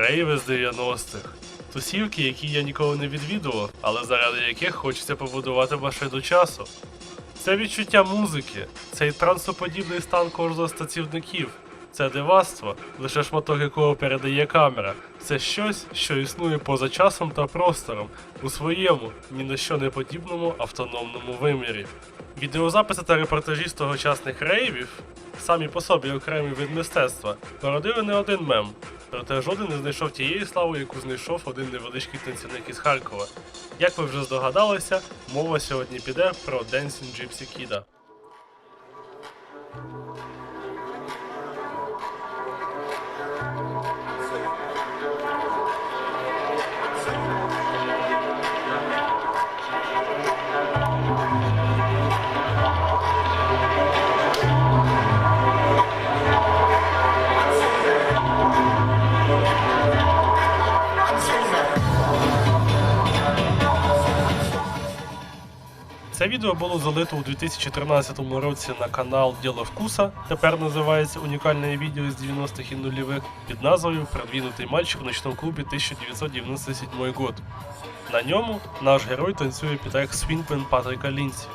Рейви з 90-х. Тусівки, які я ніколи не відвідував, але заради яких хочеться побудувати машину часу. Це відчуття музики, цей трансоподібний стан кожного з стацівників. Це дивацтво, лише шматок якого передає камера. Це щось, що існує поза часом та простором, у своєму, ні на що не подібному автономному вимірі. Відеозаписи та репортажі з тогочасних рейвів, самі по собі окремі від мистецтва, породили не один мем. Проте жоден не знайшов тієї слави, яку знайшов один невеличкий танцівник із Харкова. Як ви вже здогадалися, мова сьогодні піде про Dancing Gypsy Kida. Це відео було залито у 2013 році на канал Діло Вкуса, тепер називається унікальне відео з 90-х і нульових під назвою Продвинутий мальчик в ночному клубі 1997 год. На ньому наш герой танцює під трек Свінпен Патріка Лінсі.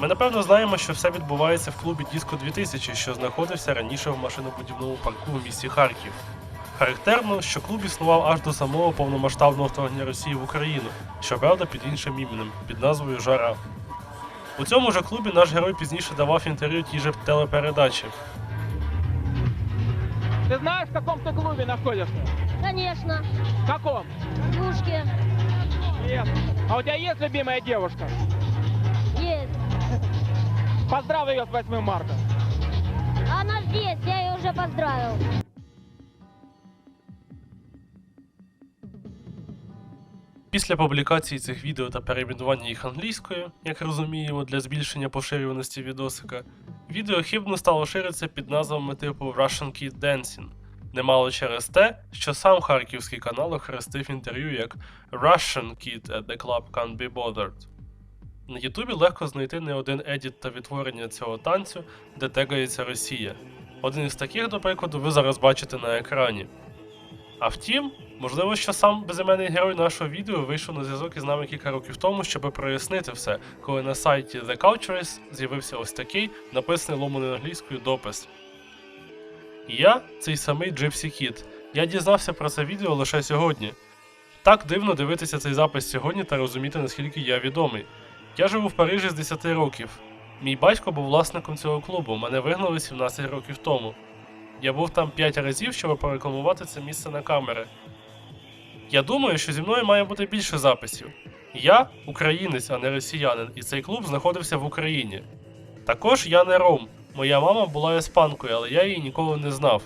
Ми напевно знаємо, що все відбувається в клубі Диско 2000, що знаходився раніше в машинобудівному парку в місті Харків. Характерно, що клуб існував аж до самого повномасштабного вторгнення Росії в Україну, щоправда під іншим іменем, під назвою Жара. У цьому же клубі наш герой пізніше давав інтерв'ю тій же телепередачі. Ты знаешь, в каком ты клубе находишься? Конечно. В каком? В Нет. А у тебя есть любимая девушка? есть. Поздравь ее с 8 марта. Після публікації цих відео та перейменування їх англійською, як розуміємо, для збільшення поширюваності відосика, відео хибно стало ширитися під назвами типу Russian Kid Dancing. Немало через те, що сам харківський канал охрестив інтерв'ю як Russian Kid at the Club Can't Be Bothered. На Ютубі легко знайти не один едіт та відтворення цього танцю, де тегається Росія. Один із таких, до прикладу, ви зараз бачите на екрані. А втім, можливо, що сам безіменний герой нашого відео вийшов на зв'язок із нами кілька років тому, щоб прояснити все, коли на сайті The Culturist з'явився ось такий, написаний ломаною англійською допис. Я цей самий Gypsy Kid. Я дізнався про це відео лише сьогодні. Так дивно дивитися цей запис сьогодні та розуміти, наскільки я відомий. Я живу в Парижі з 10 років. Мій батько був власником цього клубу, мене вигнали 17 років тому. Я був там 5 разів, щоб порекламувати це місце на камери. Я думаю, що зі мною має бути більше записів. Я українець, а не росіянин, і цей клуб знаходився в Україні. Також я не ром. Моя мама була іспанкою, але я її ніколи не знав.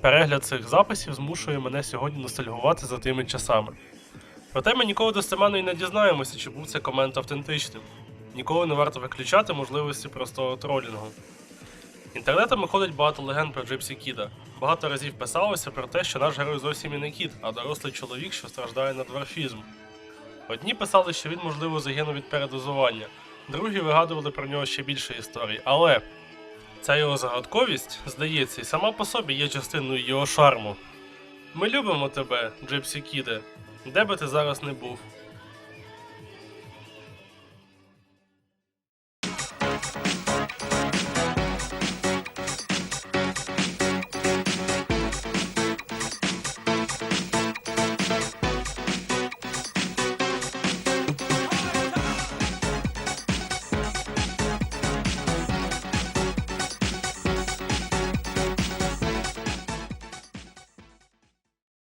Перегляд цих записів змушує мене сьогодні ностальгувати за тими часами. Проте ми ніколи достеменно і не дізнаємося, чи був цей комент автентичним. Ніколи не варто виключати можливості простого тролінгу. Інтернетами ходить багато легенд про Джипсі Кіда. Багато разів писалося про те, що наш герой зовсім і не кіт, а дорослий чоловік, що страждає на дворфізм. Одні писали, що він, можливо, загинув від передозування, другі вигадували про нього ще більше історій. Але ця його загадковість, здається, і сама по собі є частиною його шарму. Ми любимо тебе, Джипсі Кіде, де би ти зараз не був.